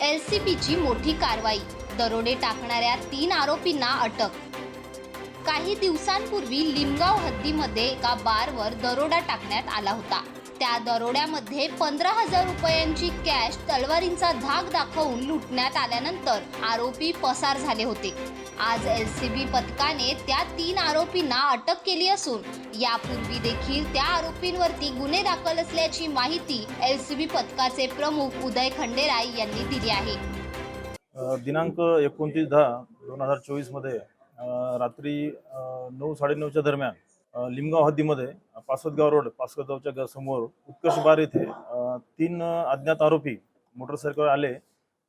एलसीबीची मोठी कारवाई. दरोडे टाकणाऱ्या तीन आरोपींना अटक. काही दिवसांपूर्वी लिमगाव हद्दीमध्ये एका बारवर दरोडा टाकण्यात आला होता. त्या दरोड्यामध्ये पंधरा हजार रुपयांची कॅश तलवारींचा धाक दाखवून लुटण्यात आल्यानंतर आरोपी पसार झाले होते. आज एलसीबी पथकाने त्या तीन आरोपींना अटक केली असून यापूर्वी देखील त्या आरोपींवरती गुन्हे दाखल असल्याची माहिती एलसीबी पथकाचे प्रमुख उदय खंडेराय यांनी दिली आहे. दिनांक एकोणतीस दहा दोन हजार चोवीसमध्ये रात्री नऊ साडेनऊच्या दरम्यान लिमगाव हद्दीमध्ये पासवतगाव रोड पासवतगावच्या समोर उत्कर्ष बार येथे तीन अज्ञात आरोपी मोटरसायकलवर आले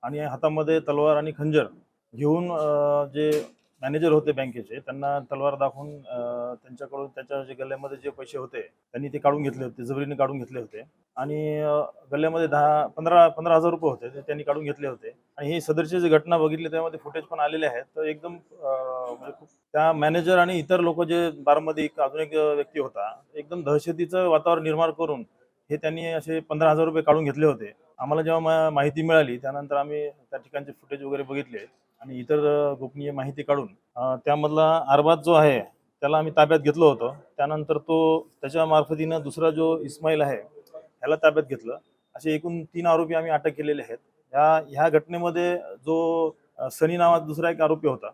आणि हातामध्ये तलवार आणि खंजर घेऊन जे मॅनेजर होते बँकेचे त्यांना तलवार दाखवून त्यांच्याकडून त्याच्या जे गल्ल्यामध्ये जे पैसे होते त्यांनी ते काढून घेतले होते जबरीने काढून घेतले होते. आणि गल्ल्यामध्ये दहा पंधरा पंधरा हजार रुपये होते ते त्यांनी काढून घेतले होते. आणि ही सदरची जी घटना बघितली त्यामध्ये फुटेज पण आलेले आहेत. तर एकदम म्हणजे त्या मॅनेजर आणि इतर लोक जे बारमध्ये एक अजून एक व्यक्ती होता एकदम दहशतीचं वातावरण निर्माण करून हे त्यांनी असे पंधरा हजार रुपये काढून घेतले होते. आम्हाला जेव्हा माहिती मिळाली त्यानंतर आम्ही त्या ठिकाणचे फुटेज वगैरे बघितले. आणि इतर गोपनीय माहिती काढून त्यामधला अरबाज जो आहे त्याला आम्ही ताब्यात घेतलं होतं. त्यानंतर तो त्याच्या मार्फतीनं दुसरा जो इस्माईल आहे ह्याला ताब्यात घेतलं. असे एकूण तीन आरोपी आम्ही अटक केलेले आहेत. ह्या ह्या घटनेमध्ये जो सनी नावाचा दुसरा एक आरोपी होता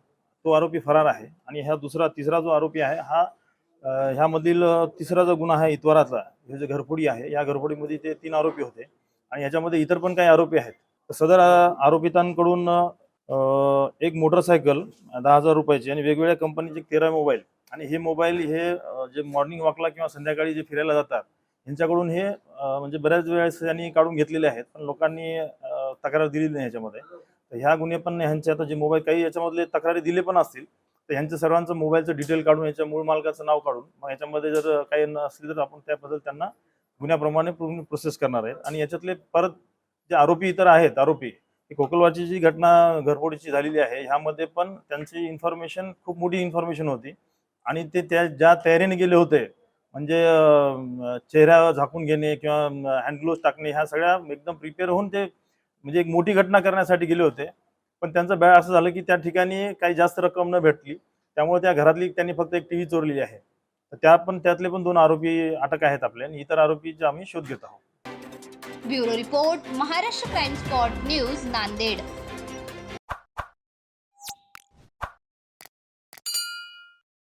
तो आरोपी फरार आहे. आणि ह्या दुसरा तिसरा जो आरोपी आहे हा ह्यामधील तिसरा जो गुन्हा आहे इतवाराचा हे जे घरफोडी आहे या घरफोडीमध्ये ते तीन आरोपी होते. आणि ह्याच्यामध्ये इतर पण काही आरोपी आहेत. तर सदर आरोपितांकडून एक मोटरसायकल दहा हजार रुपयाची आणि वेगवेगळ्या कंपनीचे तेरा मोबाईल. आणि हे मोबाईल हे जे मॉर्निंग वॉकला किंवा संध्याकाळी जे फिरायला जातात यांच्याकडून हे म्हणजे बऱ्याच वेळेस त्यांनी काढून घेतलेले आहेत पण लोकांनी तक्रार दिली नाही ह्याच्यामध्ये तर ह्या गुन्हे पण ह्यांचे आता जे मोबाईल काही याच्यामधले तक्रारी दिले पण असतील तर ह्यांचं सर्वांचं मोबाईलचं डिटेल काढून याच्या मूळ मालकाचं नाव काढून मग याच्यामध्ये जर काही नसली तर आपण त्याबद्दल त्यांना गुन्ह्याप्रमाणे प्रोसेस करणार आहेत. आणि याच्यातले परत जे आरोपी इतर आहेत आरोपी ही जी घटना घरफोडीची झालेली आहे ह्यामध्ये पण त्यांची इन्फॉर्मेशन खूप मोठी इन्फॉर्मेशन होती. आणि ते त्या ज्या तयारीने गेले होते म्हणजे चेहरा झाकून घेणे किंवा हँडग्लोव्ह टाकणे ह्या सगळ्या एकदम प्रिपेअर होऊन ते म्हणजे एक मोठी घटना करण्यासाठी गेले होते. पण त्यांचं बॅळ असं झालं की त्या ठिकाणी काही जास्त रक्कम न भेटली. त्यामुळे त्या घरातली त्यांनी फक्त एक टी व्ही चोरलेली आहे. तर त्या पण त्यातले पण दोन आरोपी अटक आहेत आपले. आणि इतर आरोपीचे आम्ही शोध घेत आहोत. Bureau report Maharashtra crime spot news Nanded